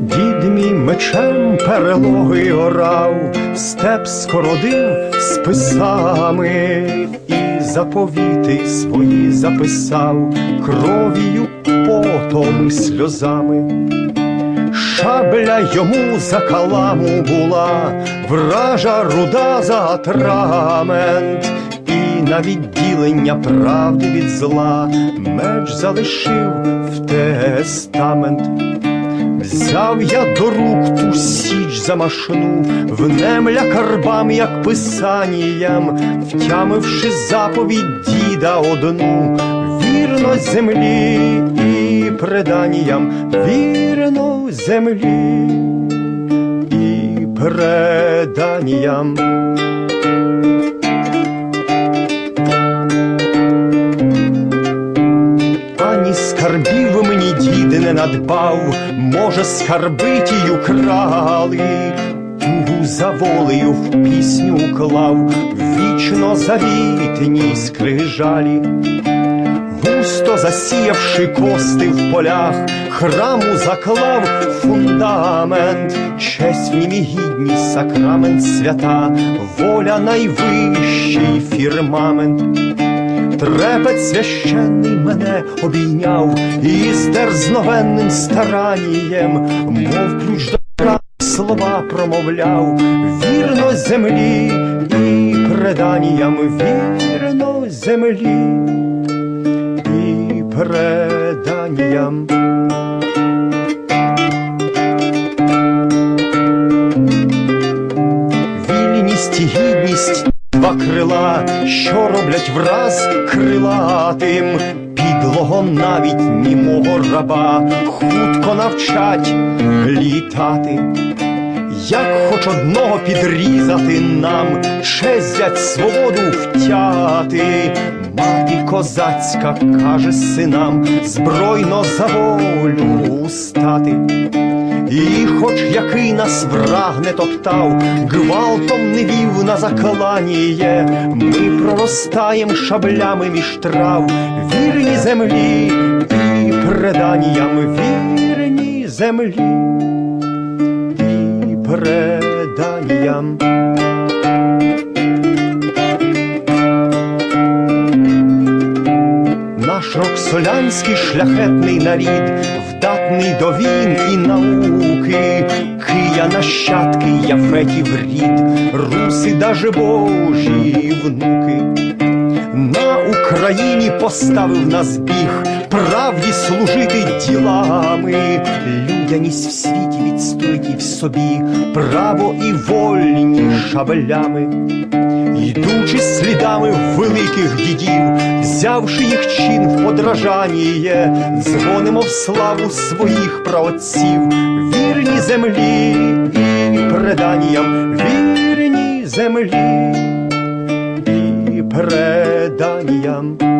Дід мій мечем перелоги орав, степ скородив списами і заповіти свої записав кров'ю, потом, сльозами. Шабля йому за каламу була, вража руда за атрамент, на відділення правди від зла меч залишив в тестамент. Взяв я до рук ту січ замашну, внемля карбам, як писаніям, втямивши заповідь діда одну, вірно землі і преданням, вірно землі і преданням. Скарбів мені дід не надбав, може, скарби тію крали, тугу за волею в пісню клав, вічно завітні скрижалі, густо засіявши кости в полях, храму заклав фундамент, честь нім і гідність, сакрамент свята, воля найвищий фірмамент. Трепет священний мене обійняв і з дерзновенним старанням, мов ключ до слова промовляв, вірно землі і преданням, вірно землі і преданням. Вільність і гідність два крила, що роблять враз крилатим, підлого навіть німого раба, хутко навчать літати. Як хоч одного підрізати нам, честь взять свободу втяти, мати козацька каже синам, збройно за волю стати. І хоч який нас враг не топтав, гвалтом не вів на закланіє, ми проростаєм шаблями між трав, вірні землі і преданням, вірні землі і преданням. Наш роксолянський шляхетний нарід, вдатний до війн Нащадки, яфетів рід, руси даже божі внуки. На Україні поставив нас біг, правді служити ділами, людяність в світі відстоїть і в собі, право і вольні шабелями. Йдучи слідами великих дідів, взявши їх чин в подражаніє, дзвонимо в славу своїх праотців, вірні землі і преданням, вірні землі і преданням.